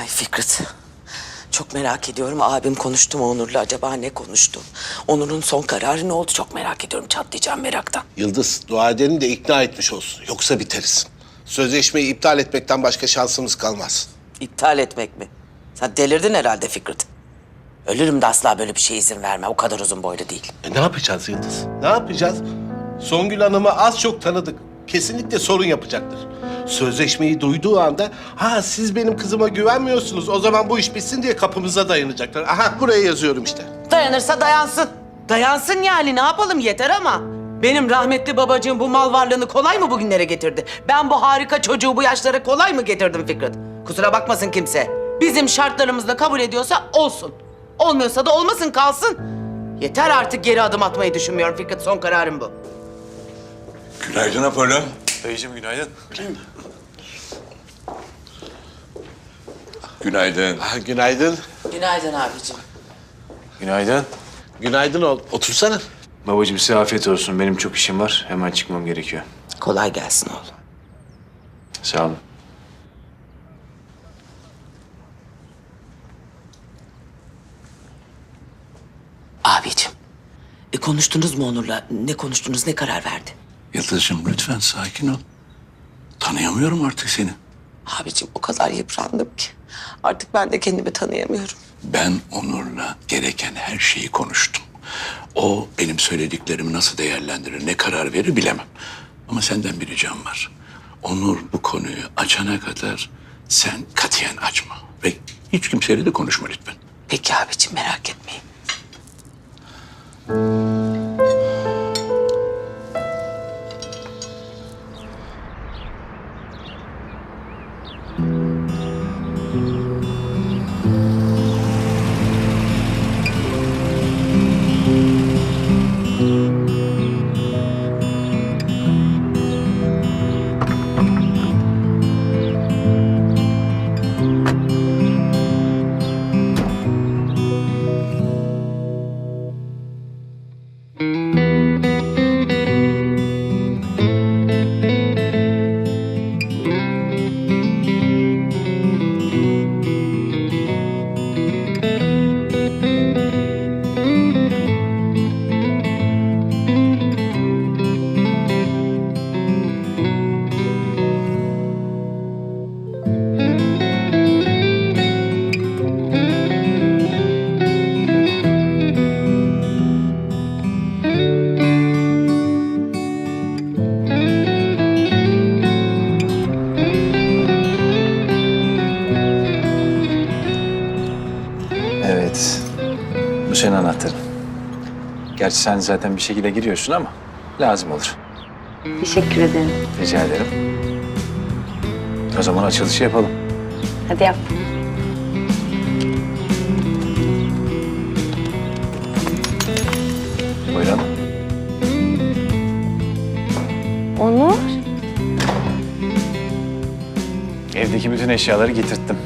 Ay Fikret. Çok merak ediyorum. Abim konuştu mu Onur'la acaba ne konuştu? Onur'un son kararı ne oldu çok merak ediyorum. Çatlayacağım meraktan. Yıldız, dua edelim de ikna etmiş olsun. Yoksa biteriz. Sözleşmeyi iptal etmekten başka şansımız kalmaz. İptal etmek mi? Sen delirdin herhalde Fikret. Ölürüm de asla böyle bir şeye izin verme. O kadar uzun boylu değil. E ne yapacağız Yıldız? Ne yapacağız? Songül Hanım'ı az çok tanıdık. Kesinlikle sorun yapacaktır. Sözleşmeyi duyduğu anda, ha siz benim kızıma güvenmiyorsunuz, o zaman bu iş bitsin diye kapımıza dayanacaklar. Aha buraya yazıyorum işte. Dayanırsa dayansın. Dayansın yani ne yapalım yeter ama. Benim rahmetli babacığım bu mal varlığını kolay mı bugünlere getirdi? Ben bu harika çocuğu bu yaşlara kolay mı getirdim Fikret? Kusura bakmasın kimse. Bizim şartlarımızla kabul ediyorsa olsun. Olmuyorsa da olmasın kalsın. Yeter artık geri adım atmayı düşünmüyorum Fikret. Son kararım bu. Günaydın Apollo. Dayıcığım günaydın. Günaydın. Ha, günaydın. Günaydın abicim. Günaydın. Günaydın oğlum. Otursana. Babacığım size afiyet olsun. Benim çok işim var. Hemen çıkmam gerekiyor. Kolay gelsin oğlum. Sağ olun. Abicim. E konuştunuz mu Onur'la? Ne konuştunuz, ne karar verdi? Yıldız'cığım lütfen sakin ol. Tanıyamıyorum artık seni. Abicim o kadar yıprandım ki. Artık ben de kendimi tanıyamıyorum. Ben Onur'la gereken her şeyi konuştum. O benim söylediklerimi nasıl değerlendirir, ne karar verir bilemem. Ama senden bir ricam var. Onur bu konuyu açana kadar sen katiyen açma. Ve hiç kimseyle de konuşma lütfen. Peki abicim merak etmeyin. Gerçi sen zaten bir şekilde giriyorsun ama lazım olur. Teşekkür ederim. Rica ederim. O zaman açılışı yapalım. Hadi yap. Buyurun. Onur. Evdeki bütün eşyaları getirttim.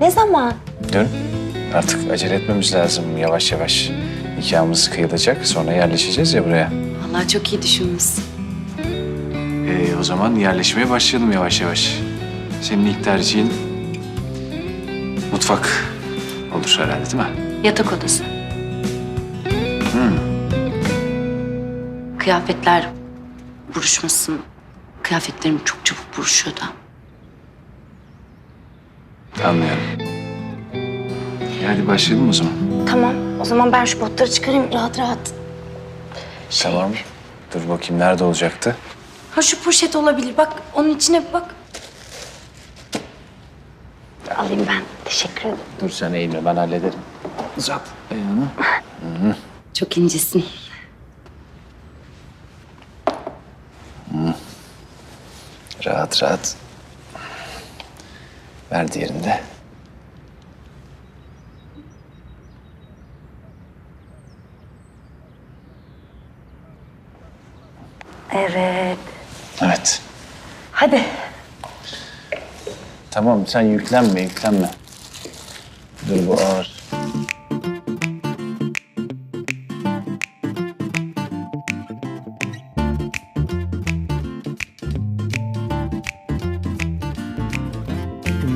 Ne zaman? Dön. Artık acele etmemiz lazım yavaş yavaş. Nikahımız kıyılacak sonra yerleşeceğiz ya buraya. Vallahi çok iyi düşünmüşsün. Ee, o zaman yerleşmeye başlayalım yavaş yavaş. Senin ilk tercihin mutfak olur herhalde değil mi? Yatak odası. Kıyafetler buruşmasın. Kıyafetlerim çok çabuk buruşuyor da. Anlıyorum. E, hadi başlayalım o zaman. Tamam. O zaman ben şu botları çıkarayım rahat rahat. Tamam. Dur bakayım nerede olacaktı? Ha şu poşet olabilir. Bak onun içine bir bak. Alayım ben. Teşekkür ederim. Dur sen eğilme ben hallederim. Uzat ayağını. Çok incesin. Rahat rahat. Ver diğerini de. Evet. Evet. Hadi. Tamam sen yüklenme yüklenme. Dur bu ağır.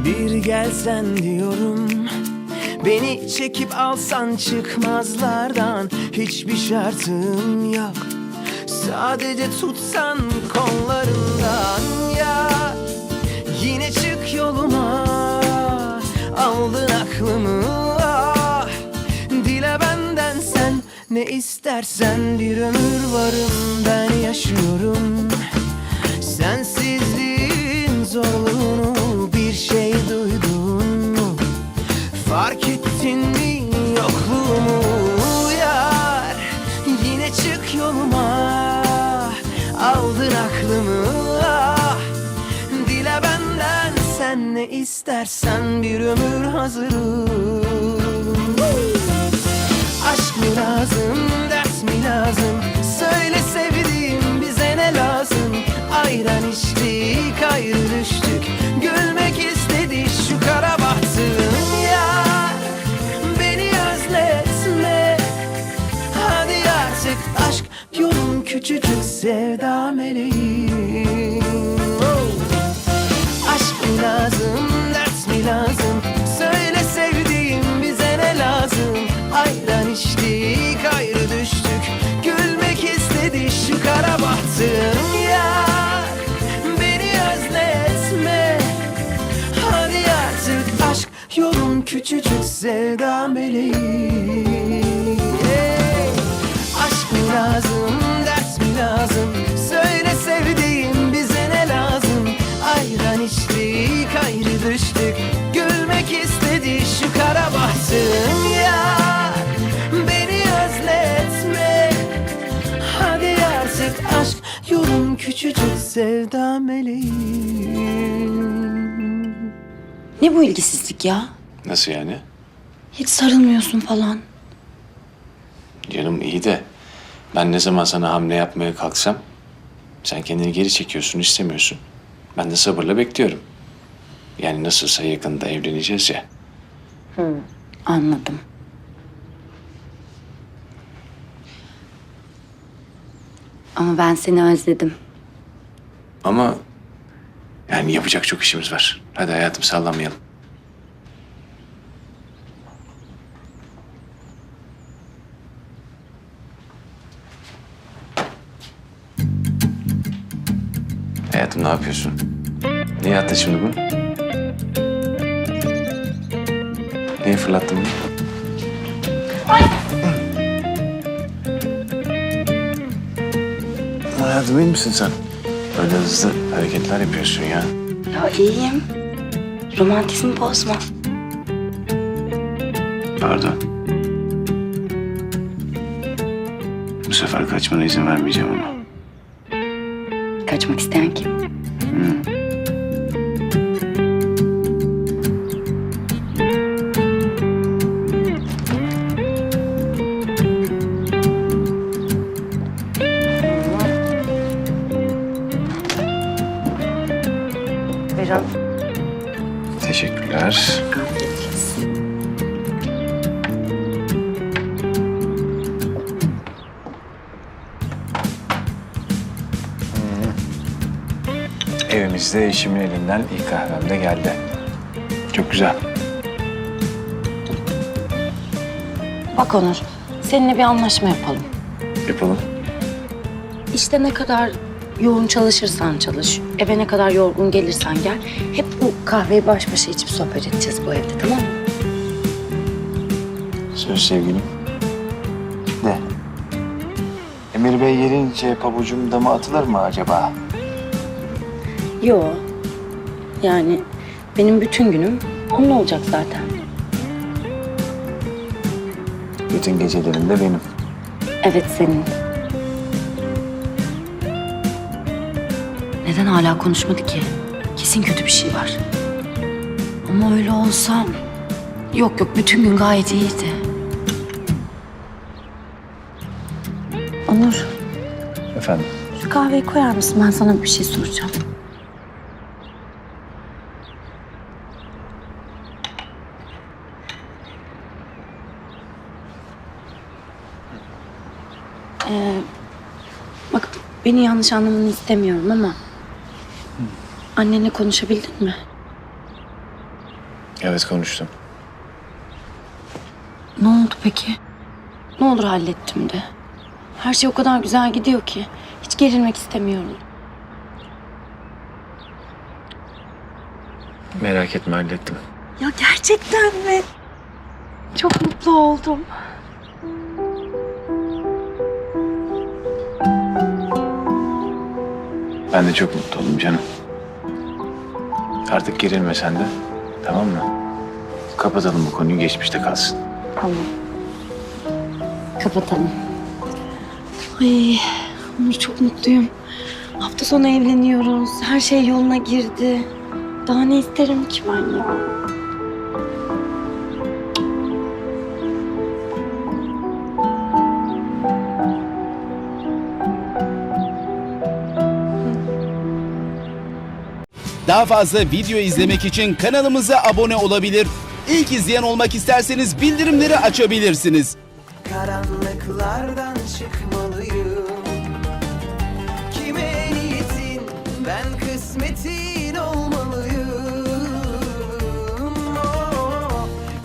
Bir gelsen diyorum Beni çekip alsan çıkmazlardan Hiçbir şartım yok Sadece tutsan kollarından ya. Yine çık yoluma Aldın aklımı. Ah Dile benden sen ne istersen Bir ömür varım ben yaşıyorum. Sensizliğin zorluğunu bir şey duydun aklımı ah Dile benden sen ne istersen bir ömür hazırım Aşk mı lazım, ders mi lazım? Söyle sevdiğim bize ne lazım? Ayran içtik, ayrı düştük Gülmek istedi sevda meleğim Hey! Aşk mı lazım, ders mi lazım? Söyle sevdiğim bize ne lazım? Ayran içtik, ayrı düştük Gülmek istedi şu kara bahtım ya Beni özletme Hadi artık aşk yolun küçücük sevda meleğim Ne bu ilgisizlik ya? Nasıl yani? Hiç sarılmıyorsun falan. Canım iyi de ben ne zaman sana hamle yapmaya kalksam sen kendini geri çekiyorsun, istemiyorsun. Ben de sabırla bekliyorum. Yani nasılsa yakında evleneceğiz ya. Anladım. Ama ben seni özledim. Ama yani yapacak çok işimiz var. Hadi hayatım sallamayalım. Hayatım ne yapıyorsun? Niye attın şimdi bunu? Niye fırlattın bunu? Hayatım iyi misin sen? Öyle hızlı hareketler yapıyorsun ya. Ya iyiyim. Romantizmi bozma. Pardon. Bu sefer kaçmana izin vermeyeceğim ama. Kaçmak isteyen kim? Buyurun. Teşekkürler. Evimizde eşimin elinden ilk kahvem de geldi. Çok güzel. Bak Onur, seninle bir anlaşma yapalım. Yapalım. İşte ne kadar yoğun çalışırsan çalış, eve ne kadar yorgun gelirsen gel. Hep bu kahveyi baş başa içip sohbet edeceğiz bu evde tamam mı? Söz sevgilim. De. Emir Bey gelince pabucum dama atılır mı acaba? Yo. Yani benim bütün günüm onun olacak zaten. Bütün gecelerinde benim. Evet senin. Neden hala konuşmadı ki? Kesin kötü bir şey var. Ama öyle olsam... Yok yok bütün gün gayet iyiydi. Onur Efendim? şu kahveyi koyar mısın? Ben sana bir şey soracağım. Ee, bak beni yanlış anlamanı istemiyorum ama... Annenle konuşabildin mi? Evet konuştum. Ne oldu peki? Ne olur hallettim de. Her şey o kadar güzel gidiyor ki. Hiç gerilmek istemiyorum. Merak etme hallettim. Ya gerçekten mi? Çok mutlu oldum. Ben de çok mutlu oldum canım. Artık gerilme sen de. Tamam mı? Kapatalım bu konuyu geçmişte kalsın. Tamam. Kapatalım. Ay, Onur çok mutluyum. Hafta sonu evleniyoruz. Her şey yoluna girdi. Daha ne isterim ki ben ya? Daha fazla video izlemek için kanalımıza abone olabilir. İlk izleyen olmak isterseniz bildirimleri açabilirsiniz. Karanlıklardan çıkmalıyım. Kime niyetin ben kısmetim.